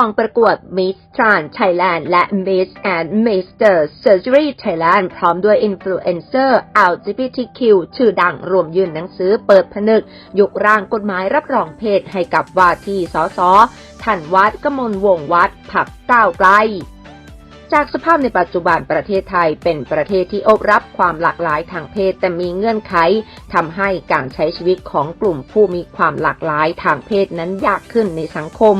องประกวด Miss Trans Thailand และ Miss and Mr. Surgery Thailand พร้อมด้วยอินฟลูเอนเซอร์ LGBTQ ชื่อดังรวมยื่นหนังสือเปิดผนึก ยกร่างกฎหมายรับรองเพศให้กับว่าที่สสทันวัดกมลวงวัดผักก้าวไกล จากสภาพในปัจจุบันประเทศไทยเป็นประเทศที่อบรับความหลากหลายทางเพศแต่มีเงื่อนไขทำให้การใช้ชีวิตของกลุ่มผู้มีความหลากหลายทางเพศนั้นยากขึ้นในสังคม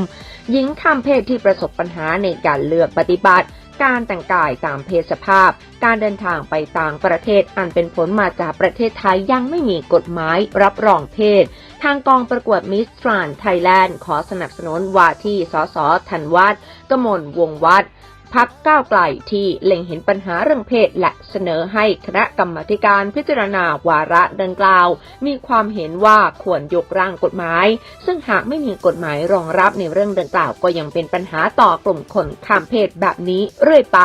หญิงทำเพศที่ประสบปัญหาในการเลือกปฏิบัติ การแต่งกายตามเพศสภาพ การเดินทางไปต่างประเทศอันเป็นผลมาจากประเทศไทยยังไม่มีกฎหมายรับรองเพศ ทางกองประกวดมิสทรานไทยแลนด์ขอสนับสนุนว่าที่สสธันวัฒน์กมลวงวัฒน์ พักก้าวไกลที่เล็งเห็นปัญหาเรื่องเพศและเสนอให้คณะกรรมการพิจารณาวาระดังกล่าว มีความเห็นว่าควรยกร่างกฎหมาย ซึ่งหากไม่มีกฎหมายรองรับในเรื่องดังกล่าวก็ยังเป็นปัญหาต่อกลุ่มคนข้ามเพศแบบนี้เรื่อยไป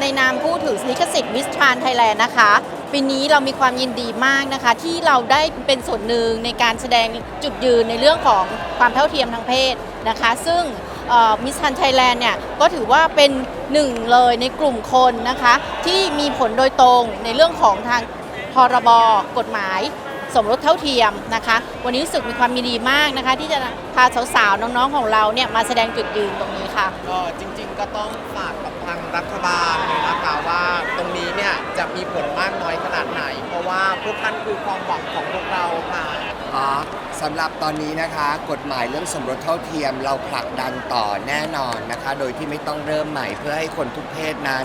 ในนามผู้ถือลิขสิทธิ์มิสทรานไทยแลนด์นะคะ ปีนี้เรามีความยินดีมากนะคะ ที่เราได้เป็นส่วนหนึ่งในการแสดงจุดยืนในเรื่องของความเท่าเทียมทางเพศนะคะ ซึ่งมิสทันไทยแลนด์เนี่ยก็ถือว่าเป็นหนึ่งเลยในกลุ่มคนนะคะ ที่มีผลโดยตรงในเรื่องของทางพรบกฎหมาย สมรสเท่าเทียมนะคะ วันนี้รู้สึกมีความยินดีมากนะคะ ที่จะพาสาวๆน้องๆของเราเนี่ยมาแสดงจุดยืนตรงนี้ค่ะ ก็จริงๆก็ต้องฝากกับทางรัฐบาลเลยนะคะว่าตรงนี้เนี่ยจะมีผลมากน้อยขนาดไหน เพราะว่าพวกท่านคือความหวังของพวกเราค่ะอ๋อสำหรับตอนนี้นะคะ กฎหมายเรื่องสมรสเท่าเทียมเราผลักดันต่อแน่นอนนะคะ โดยที่ไม่ต้องเริ่มใหม่เพื่อให้คนทุกเพศนั้น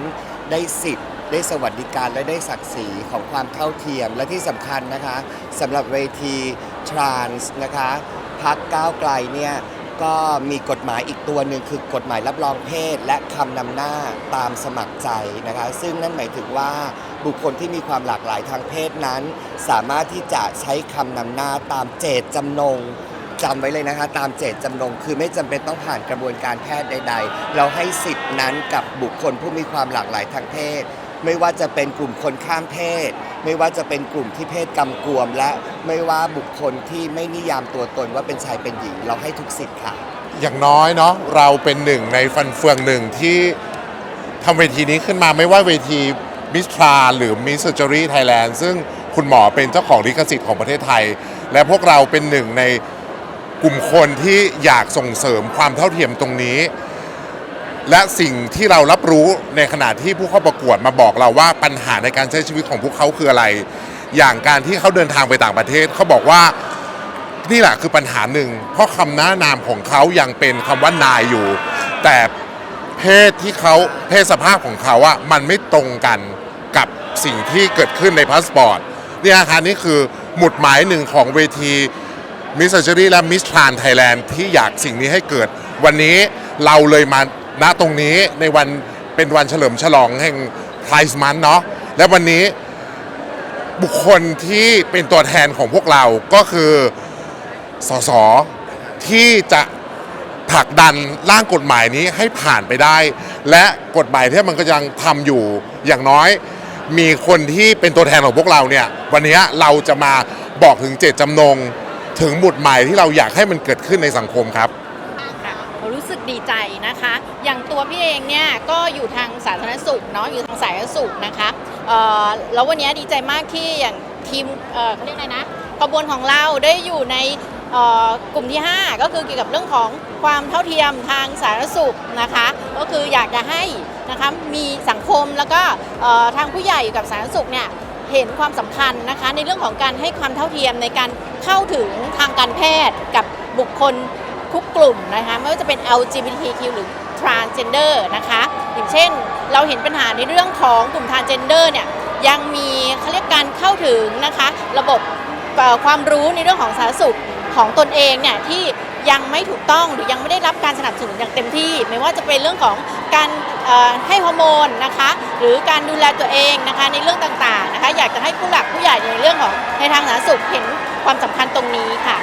ได้สิทธิ์ ได้สวัสดิการและได้ศักดิ์ศรีของความเท่าเทียม และที่สำคัญนะคะสำหรับเวทีทรานส์นะคะพักก้าวไกลเนี่ยก็มีกฎหมายอีกตัวหนึ่งคือกฎหมายรับรองเพศ และคำนำหน้าตามสมัครใจนะคะ ซึ่งนั่นหมายถึงว่าบุคคลที่มีความหลากหลายทางเพศนั้น สามารถที่จะใช้คำนำหน้าตามเจตจำนงจำไว้เลยนะคะ ตามเจตจำนงคือไม่จำเป็นต้องผ่านกระบวนการแพทย์ใด ๆ เราให้สิทธินั้นกับบุคคลผู้มีความหลากหลายทางเพศ ไม่ว่าจะเป็นกลุ่มคนข้ามเพศ ไม่ว่าจะเป็นกลุ่มที่เพศกำกวม และไม่ว่าบุคคลที่ไม่นิยามตัวตนว่าเป็นชายเป็นหญิง เราให้ทุกสิทธิ์ค่ะ อย่างน้อยเนาะเราเป็นหนึ่งในฟันเฟืองหนึ่งที่ทำเวทีนี้ขึ้นมาไม่ว่าเวทีมิสทราหรือมิสเซอร์เจอรี่ไทยแลนด์ซึ่งคุณหมอเป็นเจ้าของลิขสิทธิ์ของประเทศไทย และพวกเราเป็นหนึ่งในกลุ่มคนที่อยากส่งเสริมความเท่าเทียมตรงนี้ และสิ่งที่เรารับรู้ในขณะที่ผู้เข้าประกวดมาบอกเราว่าปัญหาในการใช้ชีวิตของพวกเขาคืออะไร อย่างการที่เขาเดินทางไปต่างประเทศ เขาบอกว่านี่แหละคือปัญหาหนึ่ง เพราะคำหน้านามของเขายังเป็นคำว่านายอยู่ แต่เพศที่เขาเพศสภาพของเขาอะมันไม่ตรงกันกับสิ่งที่เกิดขึ้นในพาสปอร์ตเนี่ยค่ะนี่คือหมุดหมายหนึ่งของเวทีมิส s ซ r รี่และมิสทรานไทยแลนด์ที่อยากสิ่งนี้ให้เกิด วันนี้เราเลยมา ณตรงนี้ในวันเป็นวันเฉลิมฉลองแห่งไพรส์มันเนาะและวันนี้บุคคลที่เป็นตัวแทนของพวกเราก็คือสสที่จะผลักดันร่างกฎหมายนี้ให้ผ่านไปได้ และกฎหมายที่มันก็ยังทำอยู่อย่างน้อย มีคนที่เป็นตัวแทนของพวกเราเนี่ยวันนี้เราจะมาบอกถึงเจตจำนง ถึงหมุดหมายที่เราอยากให้มันเกิดขึ้นในสังคมครับ รู้สึกดีใจนะคะ อย่างตัวพี่เองเนี่ยก็อยู่ทางสาธารณสุขเนาะอยู่ทางสาธารณสุขนะคะเออแล้ววันนี้ดีใจมากที่อย่างทีมเออเขาเรียกอะไรนะขบวนของเราได้อยู่ในเอ่อกลุ่มที่ 5 ก็คือเกี่ยวกับเรื่องของความเท่าเทียมทางสาธารณสุขนะคะ ก็คืออยากจะให้นะคะมีสังคมแล้วก็เอ่อทางผู้ใหญ่กับสาธารณสุขเนี่ยเห็นความสำคัญนะคะในเรื่องของการให้ความเท่าเทียมในการเข้าถึงทางการแพทย์กับบุคคล ทุกกลุ่มนะคะไม่ว่าจะเป็น LGBTQ หรือ transgender นะคะอย่างเช่น เราเห็นปัญหาในเรื่องของกลุ่ม transgender เนี่ยยังมีเขาเรียกการเข้าถึงนะคะระบบความรู้ในเรื่องของสาธารณสุขของตนเองเนี่ยที่ยังไม่ถูกต้องหรือยังไม่ได้รับการสนับสนุนอย่างเต็มที่ ไม่ว่าจะเป็นเรื่องของการให้ฮอร์โมนนะคะหรือการดูแลตัวเองนะคะในเรื่องต่างๆนะคะอยากจะให้ผู้หลักผู้ใหญ่ในเรื่องของในทางสาธารณสุขเห็นความสำคัญตรงนี้ค่ะ